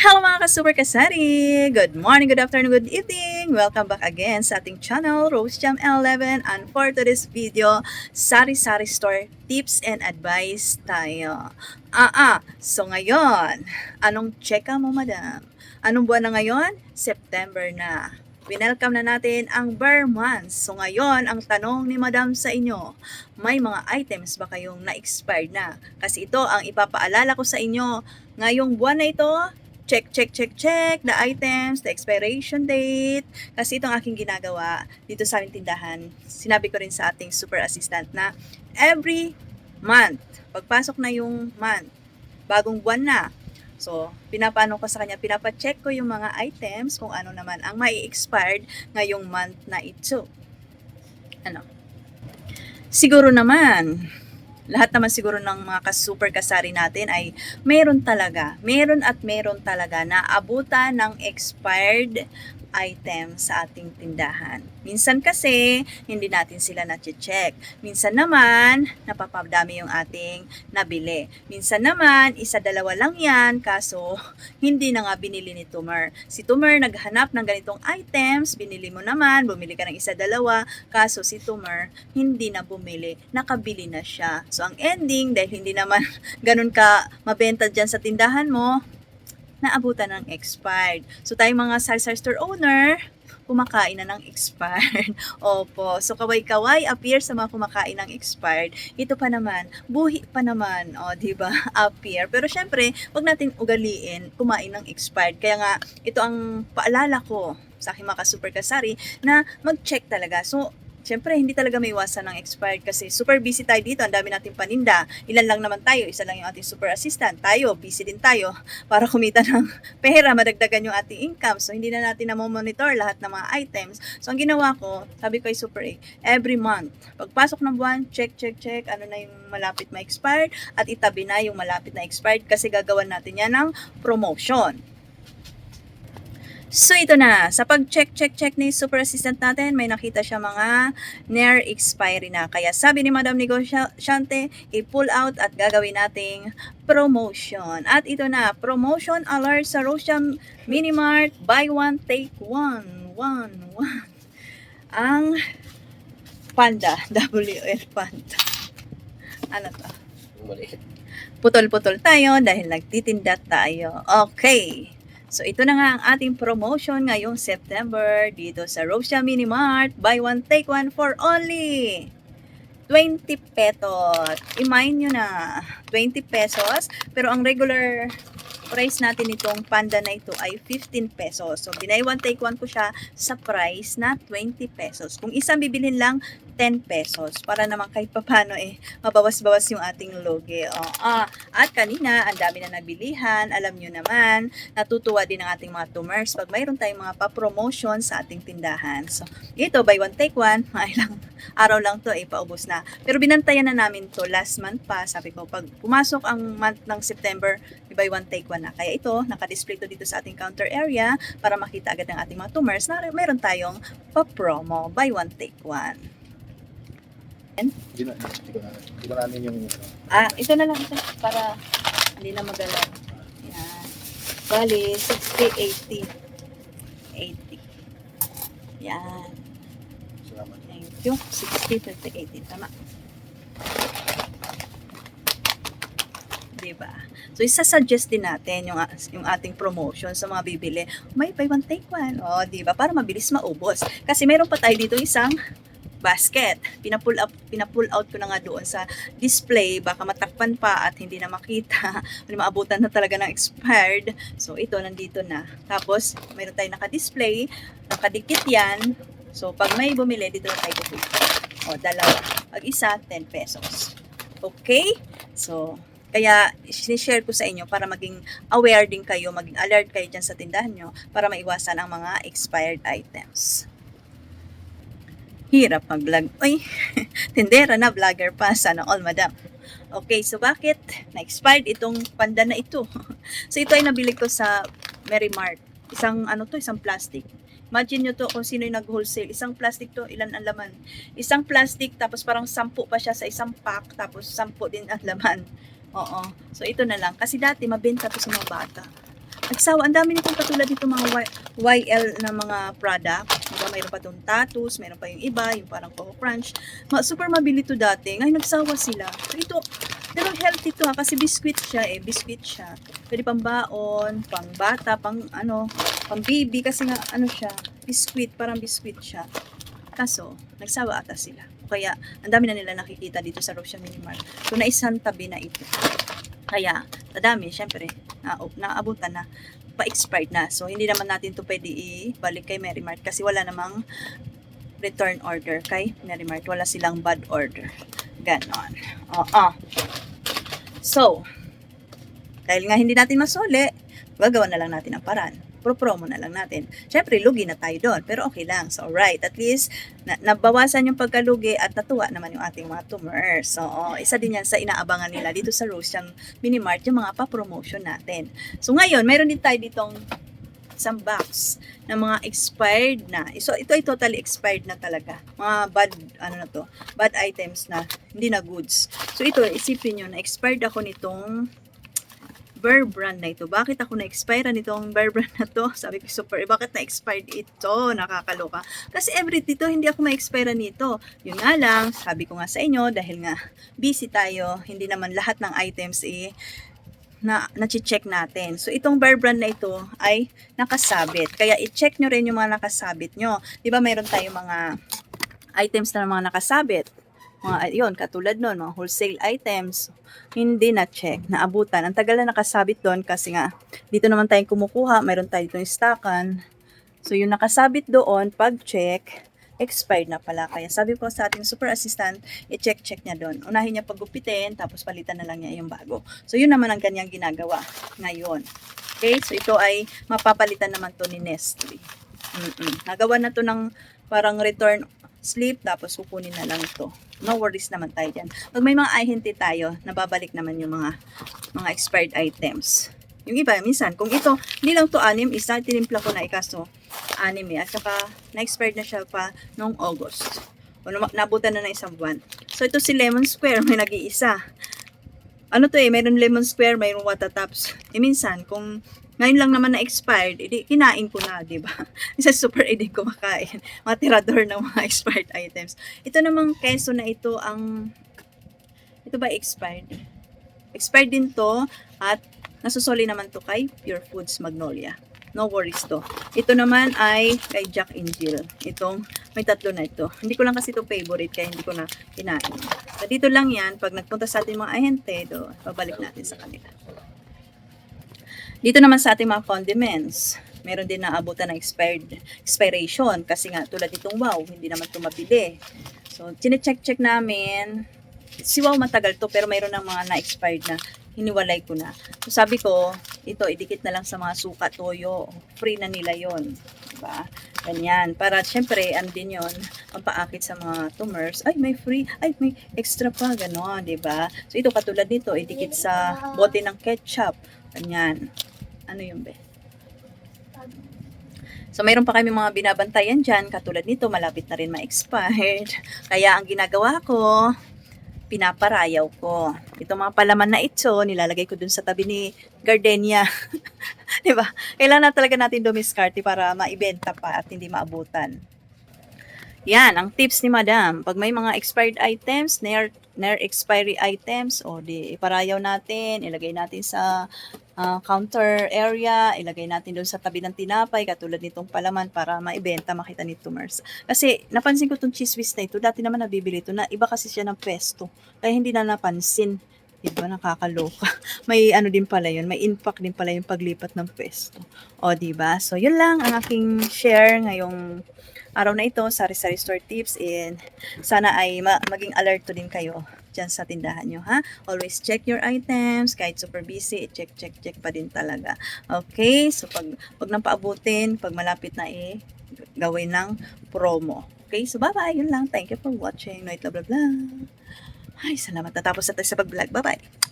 Hello mga ka-super kasari! Good morning, good afternoon, good evening! Welcome back again sa ating channel, Rose Jam 11 and for today's video, Sari Sari Store Tips and Advice tayo. Ah ah, so ngayon, anong checka mo madam? Anong buwan na ngayon? September na. Winelcome na natin ang Bear Month. So ngayon, ang tanong ni Madam sa inyo, may mga items ba kayong na-expired na? Kasi ito ang ipapaalala ko sa inyo. Ngayong buwan na ito, check, check, check, check the items, the expiration date. Kasi itong aking ginagawa dito sa aming tindahan. Sinabi ko rin sa ating super assistant na every month, pagpasok na yung month, bagong buwan na, So, pinapano ko sa kanya, pinapacheck ko yung mga items kung ano naman ang mai expired ngayong month na ito. Ano? Siguro naman, lahat naman siguro ng mga ka-super kasari natin ay meron talaga, meron at meron talaga na abutan ng expired item sa ating tindahan. Minsan kasi, hindi natin sila na-check. Minsan naman, napapadami yung ating nabili. Minsan naman, isa-dalawa lang yan, kaso hindi na nga binili ni Tumer. Si Tumer naghanap ng ganitong items, binili mo naman, bumili ka ng isa-dalawa, kaso si Tumer hindi na bumili, nakabili na siya. So ang ending, dahil hindi naman ganun ka mabenta dyan sa tindahan mo, naabutan ng expired. So tayong mga sari-sari store owner, kumakain na ng expired. Opo. So kaway-kaway appear sa mga kumakain ng expired. Ito pa naman, buhi pa naman, o di ba? Appear. Pero syempre, wag natin ugaliin kumain ng expired. Kaya nga ito ang paalala ko sa aking mga super kasari na mag-check talaga. So Siyempre, hindi talaga may iwasan ng expired kasi super busy tayo dito. Ang dami nating paninda. Ilan lang naman tayo. Isa lang yung ating super assistant. Tayo, busy din tayo para kumita ng pera, madagdagan yung ating income. So, hindi na natin na-monitor lahat ng mga items. So, ang ginawa ko, sabi ko kay Super A, every month, pagpasok ng buwan, check, check, check, ano na yung malapit ma-expired at itabi na yung malapit na expired kasi gagawan natin yan ng promotion. So ito na, sa pag-check-check-check ni super assistant natin, may nakita siya mga near expiry na. Kaya sabi ni Madam Negosyante, i-pull out at gagawin nating promotion. At ito na, promotion alert sa Rosham Minimart, buy one, take one. One, one. Ang Panda, WL Panda. Ano to? Putol-putol tayo dahil nagtitinda tayo. Okay. So ito na nga ang ating promotion ngayong September dito sa Rosia Mini Mart. Buy one, take one for only 20 pesos. I-mine nyo na 20 pesos. Pero ang regular price natin itong panda na ito ay 15 pesos. So, binay one take one ko siya sa price na 20 pesos. Kung isang bibilhin lang, 10 pesos. Para naman kahit papano eh, mabawas-bawas yung ating logi. O, ah, at kanina, ang dami na nabilihan. Alam nyo naman, natutuwa din ang ating mga tumers pag mayroon tayong mga pa-promotion sa ating tindahan. So, ito, buy one take one, ilang araw lang to, eh, paubos na. Pero binantayan na namin to last month pa. Sabi ko, pag pumasok ang month ng September, buy one take one na. Kaya ito, nakadisplay to dito sa ating counter area para makita agad ng ating mga tumers na mayroon tayong pa-promo, buy one take one. Hindi na, hindi ko na, hindi ko namin yung, Ah, ito na lang ito para hindi na magalaw. Yan. Bali, 60, 80. 80. Yan. salamat. Thank you. 60, 30, 80. Tama. Diba? So, isa-suggest din natin yung, yung ating promotion sa mga bibili. May buy one, take one. O, diba? Para mabilis maubos. Kasi meron pa tayo dito isang basket. Pinapull up, pinapull out ko na nga doon sa display. Baka matakpan pa at hindi na makita. Hindi maabutan na talaga ng expired. So, ito, nandito na. Tapos, mayroon tayo naka-display. Nakadikit yan. So, pag may bumili, dito na tayo pupunta. O, dalawa. Pag isa, 10 pesos. Okay? So, kaya sinishare ko sa inyo para maging aware din kayo, maging alert kayo dyan sa tindahan nyo para maiwasan ang mga expired items. Hirap mag-vlog. Uy, tindera na, vlogger pa. Sana all, madam. Okay, so bakit na-expired itong panda na ito? so ito ay nabili ko sa Mary Mart. Isang ano to, isang plastic. Imagine nyo to kung sino yung nag-wholesale. Isang plastic to, ilan ang laman? Isang plastic, tapos parang sampu pa siya sa isang pack, tapos sampu din ang laman. Oo. So ito na lang. Kasi dati mabenta to sa mga bata. Nagsawa, ang dami nitong katulad dito mga YL na mga product. Diba? Mayroon pa itong tattoos, mayroon pa yung iba, yung parang Coco Crunch. Ma- super mabili to dati. Ngayon nagsawa sila. So ito, pero healthy to ha, kasi biscuit siya eh, biscuit siya. Pwede pang baon, pang bata, pang ano, pang baby, kasi nga ano siya, biscuit, parang biscuit siya. Kaso, nagsawa ata sila. Kaya, ang dami na nila nakikita dito sa Rosia Minimart. So, naisang tabi na ito. Kaya, madami, syempre, na, naabutan na, pa-expired na. So, hindi naman natin to pwede ibalik kay Mary Mart kasi wala namang return order kay Mary Mart. Wala silang bad order. Ganon. Oo. So, dahil nga hindi natin masuli, gagawa na lang natin ang paraan. Pro-promo na lang natin. Siyempre, lugi na tayo doon. Pero okay lang. So, alright. At least, na, nabawasan yung pagkalugi at natuwa naman yung ating mga tumors. So, oh, isa din yan sa inaabangan nila dito sa Rose yung Minimart, yung mga pa-promotion natin. So, ngayon, mayroon din tayo ditong isang box ng mga expired na. So, ito ay totally expired na talaga. Mga bad, ano na to, bad items na, hindi na goods. So, ito, isipin nyo na expired ako nitong Bear brand na ito. Bakit ako na-expire nitong Bear brand na to? Sabi ko, super, eh, bakit na-expired ito? Nakakaloka. Kasi every dito, hindi ako ma-expire nito. Yun nga lang, sabi ko nga sa inyo, dahil nga busy tayo, hindi naman lahat ng items eh, na na-check natin. So, itong Bear brand na ito ay nakasabit. Kaya, i-check nyo rin yung mga nakasabit nyo. Di ba, mayroon tayong mga items na mga nakasabit. Mga, yun, katulad nun, mga wholesale items, hindi na-check, naabutan. Ang tagal na nakasabit doon kasi nga, dito naman tayong kumukuha, mayroon tayo itong stockan. So, yung nakasabit doon, pag-check, expired na pala. Kaya sabi ko sa ating super assistant, i-check-check niya doon. Unahin niya paggupitin, tapos palitan na lang niya yung bago. So, yun naman ang kanyang ginagawa ngayon. Okay, so ito ay mapapalitan naman to ni Nestle. Mm-mm. Nagawa na to ng parang return slip, tapos kukunin na lang ito. No worries naman tayo dyan. Pag may mga ahente tayo, nababalik naman yung mga mga expired items. Yung iba, minsan, kung ito, hindi lang to anim, isa, tinimpla ko na ikaso, anim eh. At saka, na-expired na siya pa noong August. O, nabutan na ng isang buwan. So, ito si Lemon Square, may nag-iisa. Ano to eh, mayroon Lemon Square, mayroon Watataps. Eh, minsan, kung ngayon lang naman na-expired, edi, kinain ko na, di ba? Isa super edi kumakain. Mga tirador ng mga expired items. Ito namang keso na ito ang, ito ba expired? Expired din to at nasusoli naman to kay Pure Foods Magnolia. No worries to. Ito naman ay kay Jack and Jill. Itong may tatlo na ito. Hindi ko lang kasi ito favorite kaya hindi ko na kinain. So, dito lang yan. Pag nagpunta sa ating mga ahente, do, babalik natin sa kanila. Dito naman sa ating mga condiments, meron din naabutan na expired expiration kasi nga tulad itong wow, hindi naman ito. So, chine-check-check namin. Si wow matagal to pero mayroon ng mga na-expired na hiniwalay ko na. So, sabi ko, ito, idikit na lang sa mga suka, toyo. Free na nila yon Diba? Ganyan. Para, syempre, ano din yun, pampaakit sa mga tumors. Ay, may free. Ay, may extra pa. Ganon, diba? So, ito, katulad nito, idikit sa bote ng ketchup. Ganyan. Ano yung be? So, mayroon pa kami mga binabantayan dyan. Katulad nito, malapit na rin ma-expired. Kaya, ang ginagawa ko, pinaparayaw ko. Ito mga palaman na ito, nilalagay ko dun sa tabi ni gardenia. 'Di ba? Kailangan na talaga natin dumiskarte para maibenta pa at hindi maabutan. Yan, ang tips ni Madam. Pag may mga expired items, near, near expiry items, o di iparayaw natin, ilagay natin sa ah, counter area, ilagay natin doon sa tabi ng tinapay, katulad nitong palaman para maibenta, makita ni Tumers. Kasi napansin ko itong whiz na ito, dati naman nabibili ito, na iba kasi siya ng pesto, kaya hindi na napansin. Diba, nakakaloka. May ano din pala yun, may impact din pala yung paglipat ng pesto. O, diba? So, yun lang ang aking share ngayong araw na ito, Sari Sari Store Tips, and sana ay ma- maging alerto din kayo dyan sa tindahan nyo, ha? Always check your items, kahit super busy, check, check, check pa din talaga. Okay? So, pag, pag nang paabutin, pag malapit na eh, gawin ng promo. Okay? So, bye-bye. Yun lang. Thank you for watching. Noit, blah, blah, blah. Ay, salamat. Natapos na tayo sa pag-vlog. Bye-bye.